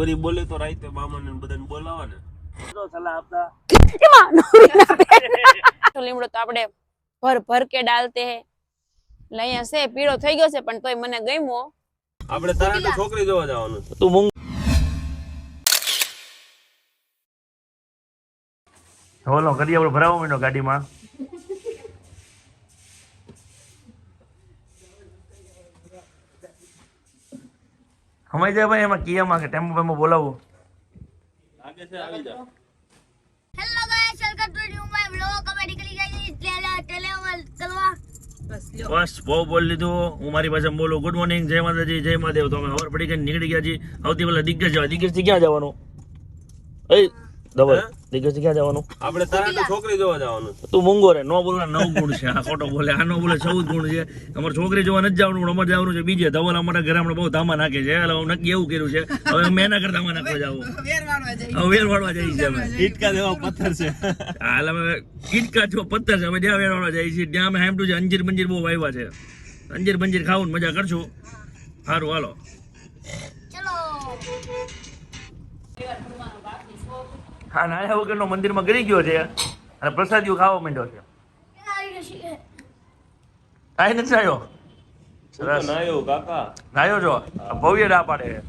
વરી બોલે તો રાઈતે મામાને ને બધાને બોલાવા ને તો સલાહ આપતા. એમાં નોરી ના તો લીમડો તો આપણે ભર ભર કે ડાલતે હે. એટલે અહીંયા છે પીળો થઈ ગયો છે પણ તોય મને ગમ્યો. આપણે તારા છોકરી જોવા જવાનું છે. તું મૂંગ હોલો કરી આપણે ભરાવો મીનો ગાડીમાં. સમય જાય ભાઈ એમાં કિયામાં કે ટેમ્પો પેમ્પો બોલાવો. લાગે છે આવી જા. Hello guys welcome to new my vlog અમે નીકળી ગઈ ટેલે ટેલેવલ કરવા બસ બહુ બોલ લીધું. હું મારી પાસે બોલું. ગુડ મોર્નિંગ જય માતાજી જય મહાદેવ. તો અમે ખબર પડી ગઈ નીકળી ગયા છીએ. સૌથી પેલા દિગ્ગજ જવા. દિગ્ગજથી ક્યાં જવાનું? એ ધવલ હે? દિગ્ગજ ક્યાં જવાનું? આપણે તારા તો છોકરી જોવા જવાનું તું મૂંગો રે નો બોલે નવ ગુણ છે આ ખોટો બોલે આ નો બોલે ચૌદ ગુણ છે. અમારે છોકરી જોવા નથી જવાનું પણ અમારે જવાનું છે બીજે ધવલ અમારા ઘરે હમણાં બહુ ધામા નાખે છે. એટલે હું નક્કી એવું કર્યું છે હવે અમે એના કરતા ધામા નાખવા જાવ. હવે વેર વાળવા જઈએ છીએ અમે. ઈટકા જેવા પથ્થર છે. હાલ અમે કીટકા છો પથ્થર છે અમે જ્યાં વેર વાળવા જઈએ છીએ. ત્યાં અમે હેમટું છે અંજીર બંજીર બહુ વાવ્યા છે. અંજીર બંજીર ખાવું ને મજા કરશું. સારું હાલો. ચલો. હા નાયા વગરનો મંદિરમાં ગરી ગયો છે અને પ્રસાદીઓ ખાવા માંડ્યો છે. આઈ નથી આવ્યો? સરસ. નાયો કાકા. નાયો છો ભવ્ય ના પાડે છે.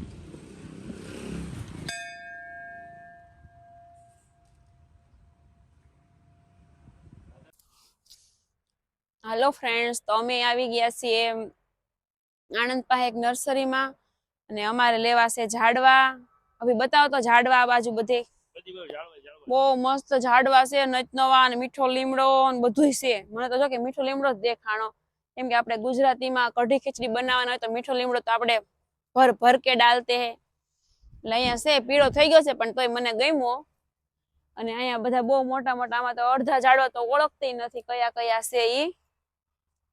હાલો ફ્રેન્ડ્સ તો અમે આવી ગયા છીએ આણંદ પાસે એક નર્સરીમાં અને અમારે લેવા છે ઝાડવા. અભી બતાવો તો ઝાડવા આ બાજુ બધે. બહુ મસ્ત ઝાડવા છે, નચનવા મીઠો લીમડો ને બધું છે. મને તો જો કે મીઠો લીમડો જ દેખાણો. કેમ કે આપણે ગુજરાતીમાં કઢી ખીચડી બનાવવાના હોય તો મીઠો લીમડો તો આપણે ભર ભર કે ડાલતે હે. એટલે અહીંયા છે, પીળો થઈ ગયો છે, પણ તોય મને ગમ્યો. અને અહીંયા બધા બહુ મોટા મોટા, આમાં તો અડધા ઝાડવા તો ઓળખતી નથી કયા કયા છે ઈ.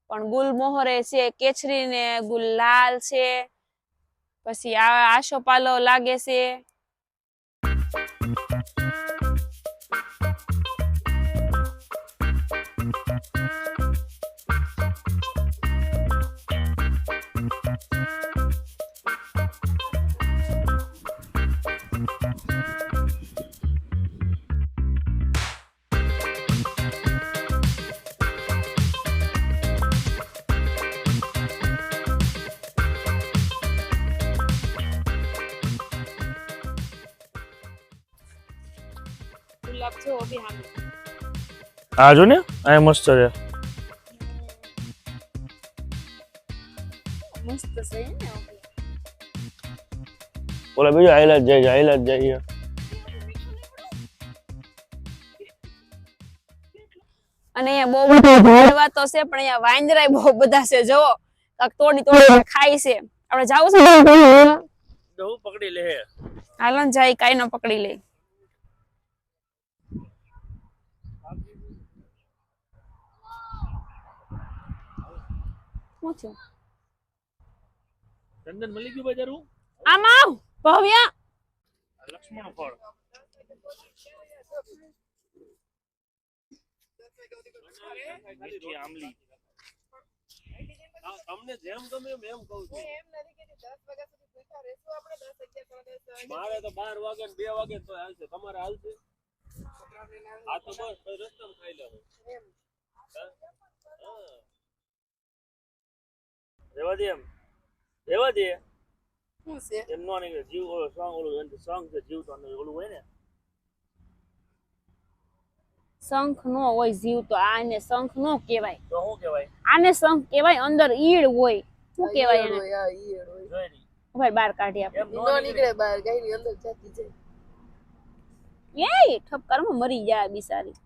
પણ ગુલ મોહરે છે કેચરી ને ગુલ લાલ છે. પછી આ આશોપાલો લાગે છે. Thank you. ગુલાબ જો બી હામે આ જો ને આ મસ્ત છે. મસ્ત છે ને ઓલા બીજો આઈલા જાય આઈલા જાય અને અહીંયા બહુ બધા ઝાડવા તો છે પણ અહીંયા વાંદરાય બહુ બધા છે જો કાક તોડી તોડી ખાય છે. આપણે જાવું છે? પકડી લે હાલન જાય કાઈ ન પકડી લે. થયું ચંદન મળી ગયું બજારું આમ આવ ભવ્ય. લક્ષ્મણ ફળ. મીઠી આમલી તમને જેમ ગમે એમ એમ કહું છું. મારે તો બાર વાગે ને બે વાગે તો હાલશે તમારે હાલશે આ તો બસ ખાઈ લેવું. રેવા દે એમ. રેવા દે. એમ નો નીકળે. જીવ ઓલો સોંગ ઓલું સોંગ છે જીવ તો ઓલું હોય ને. શંખ નો હોય જીવ તો આને શંખ નો કહેવાય. તો શું કહેવાય? આને શંખ કહેવાય અંદર ઈડ હોય. શું કહેવાય એને? જોઈ હોય ભાઈ બાર કાઢી આપણે નો નીકળે. એ ઠપકારમાં મરી જાય બિચારી.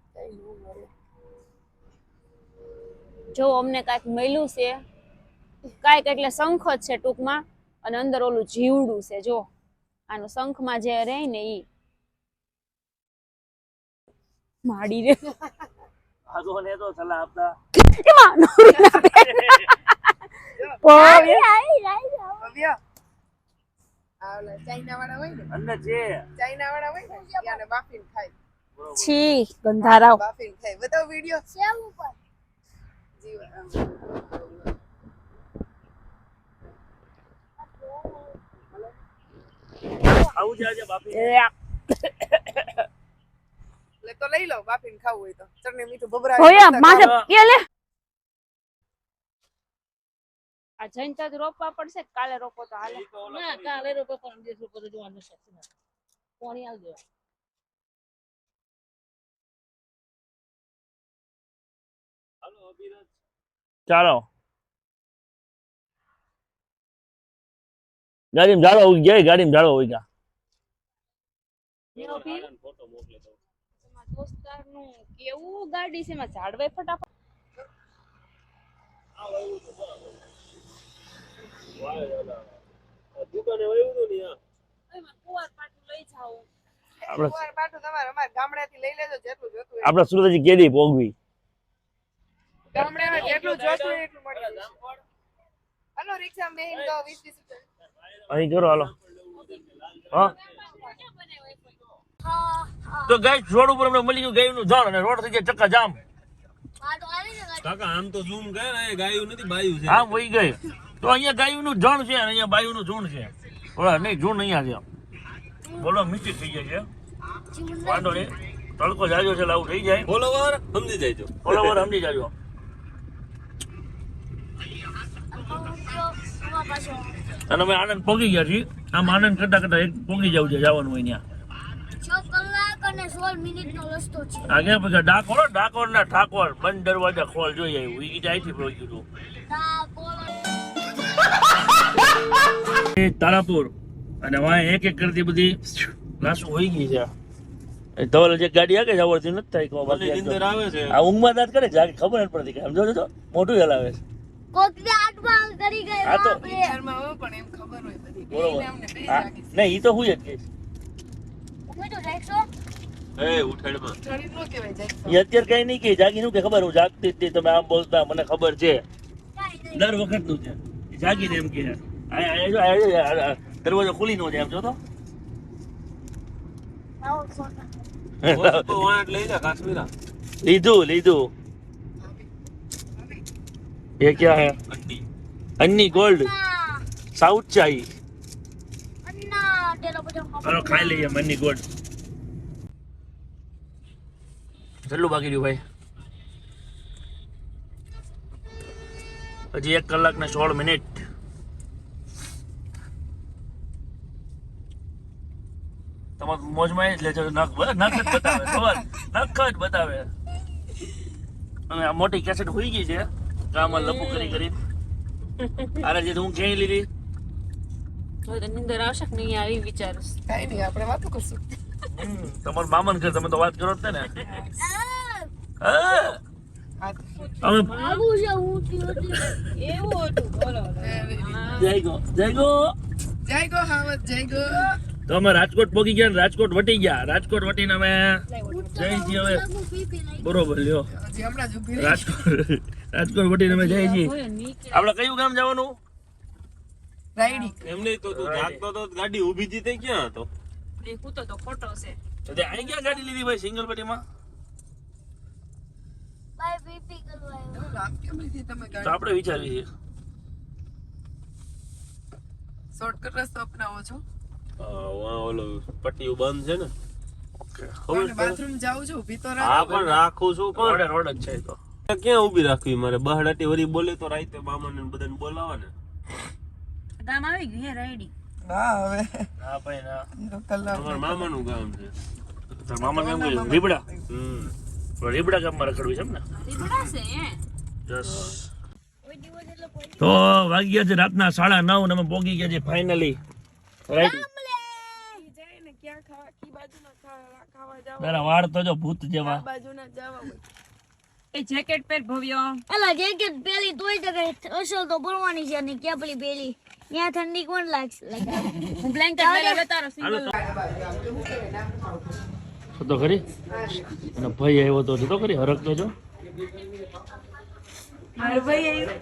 જો અમને કાંઈક મળ્યું છે કાંઈક એટલે શંખ જ છે ટૂંકમાં. અને અંદર ઓલું જીવડું છે જો. આનું શંખમાં જે રહે ને ઈ. માડી રે. આગો ને તો સલાહ આપતા. એમાં નોરી ના ભવ્ય. અંદર છે છી ગંધારાવ સેવ ઉપર? આવું છે આજે બાપી લે તો લઈ લો બાફીને ખાવું હોય તો. ચટણી મીઠું ભભરા હોય માથે કે લે. આ જઈને તો રોપવા પડશે કાલે રોપો તો હાલે. ના કાલે રોપો પણ દિવસ રોપો તો જોવાનું છે. પાણી આવી દેવા હાલો અભિરાજ. ચાલો. ગાડીમાં ઝાડો ઉગી ગયા ગાડીમાં ઝાડો ઉગી ગયા આનંદ ફોટો મોકલે દઉં દોસ્તાર કેવું ગાડી છે? એમાં ઝાડવાય ફટાફટ. દુકાને વાયુ તો ને આ? એમાં કુવાર લઈ જાવું આપણે કુંવાર પાટું તમારે અમારે ગામડેથી લઈ લેજો જેટલું જોતું હોય. આપણે કેદી પોગવી અહીં કરો હાલો. હા. તો ગાય રોડ ઉપર અમને મળી ગયું ગાયનું ઝાડ અને રોડ થઈ ગયા ચક્કા જામ. આ તો આવી ને ગાડી. કાકા આમ તો ઝૂમ કરે ને ગાયું નથી બાયું છે. આમ વહી ગઈ. તો અહીંયા ગાયનું જણ છે અને અહીંયા બાયુનું ઝૂણ છે. બોલા નહીં ઝૂણ અહીંયા છે બોલો મિસ્ટેક થઈ ગયા છે. વાંધો નહીં. તડકો જાજો છે લાવું થઈ જાય. ફોલોવર સમજી જાય ફોલોવર સમજી જાજો. અને અમે આનંદ પોગી ગયા છીએ. આમ આનંદ કરતા કરતા એક પોગી જવું છે જવાનું હોય ત્યાં છ કલાક અને 16 મિનિટનો રસ્તો છે. આગળ પછી ડાકોર ડાકોર ના ઠાકોર. બંધ દરવાજા ખોલ જોઈ આવ્યું. ઈ જાય થી પહોંચ્યું તું? તારાપુર. અને વાય એક એક કરતી બધી નાસું હોઈ ગઈ છે. ધવલ જે ગાડી આગળ આવડતી નથી થાય ખબર આવે છે. આ ઊંઘમાં કરે જાગે ખબર નથી પડતી કે સમજો છો મોટું હલાવે છે. આ તો પિક્ચરમાં હું નહીં ઈ તો હું જ કહીશ. અત્યારે કઈ નહીં કે જાગી નું કે ખબર હું જાગતી જ હતી તમે આમ બોલતા મને ખબર છે કાંઈ નહીં. દર વખત નું છે એ જાગીને એમ કે આ- આ જો- આ જો- આ- આ દરવાજો ખુલી નો છે એમ જો તો આવો ફોન. તો વાંટ લઈ જા કાશ્મીરા લીધું લીધું ये क्या है અંડી अन्नी गोल्ड ના, साउथ चाहिए અન્ના, તેલો બધો ચલો ખાઈ લઈએ મની ગોલ્ડ કેટલું બાકી રહ્યું ભાઈ? હજી એક કલાક ને સોળ મિનિટ. તમારે મોજમાં એ જ લેજો નખ નખ જ બતાવે ખબર? નખ જ બતાવે. અને આ મોટી કેસેટ હોઈ ગઈ છે. ગામમાં લપુ કરી કરી. અરે જે હું ક્યાંય લીધી. હવે તો નીંદર આવશે કે નહીં આવી વિચારું કઈ નહીં આપણે વાતો કરશું. તમારું મામન ઘર તમે તો વાત કરો જ ને. અમે આવું છે ઊંચી ઊંચી. એવું હતું. બોલો. જય ગો જય ગો. જય ગો હાવત જય ગો. તો અમે રાજકોટ પહોંચી ગયા રાજકોટ વટી ગયા. રાજકોટ વટીને અમે જઈ છીએ હવે. બરોબર લ્યો. રાજકોટ રાજકોટ વટીને અમે જઈ છીએ. આપણે કયું ગામ જવાનું? એમ એમને તો તું જાગતો તો ગાડી ઊભી હતી તે ક્યાં હતો દેખું તો તો ખોટો છે. તો તે અહીં ક્યાં ગાડી લીધી ભાઈ સિંગલ પટીમાં બાય પી પી કરવા આવ્યો. એવું કેમ લીધી તમે તો આપણે વિચારીએ શોર્ટકટ રસ્તો અપનાવો છો? હા, ઓલો પટ્ટીઓ બંધ છે ને? બાથરૂમ જાઉં છું ઊભી હા પણ રાખું છું પણ. રોડ જ છે તો. ક્યાં ઊભી રાખવી મારે? બહાડાટી વરી બોલે તો રાઈતે મામાને ને બધાને બોલાવા ને ગામ આવી ગયું હે રાયડી હા હવે. ના ભાઈ ના. તો કલાક અમારા મામાનું ગામ છે. તાર મામા કહ્યું રીબડા? હમ. તો રીબડા ગામમાં રખડવી છે એમ ને રીબડા છે યસ. તો વાગી છે રાતના સાડા નવ ને અમે પોગી ગયા છે ફાઇનલી રાઈટ જાય ને ક્યાં ખાવા? કી બાજુના ખાવા ખાવા જાવ? તારા વાળ તો જો ભૂત જેવા. બાજુના એ જેકેટ પહેર ભવ્ય. અલા જેકેટ પેલી તોય તો કઈ અસલ તો ભરવાની છે ને ક્યાં પેલી પેલી ત્યાં ઠંડી કોણ લાગશે? બ્લેન્કેટ સિંગલ તો ખરી? અને ભાઈ આવ્યો તો જો તો ખરી હરકતો જો. મારો ભાઈ આવ્યો.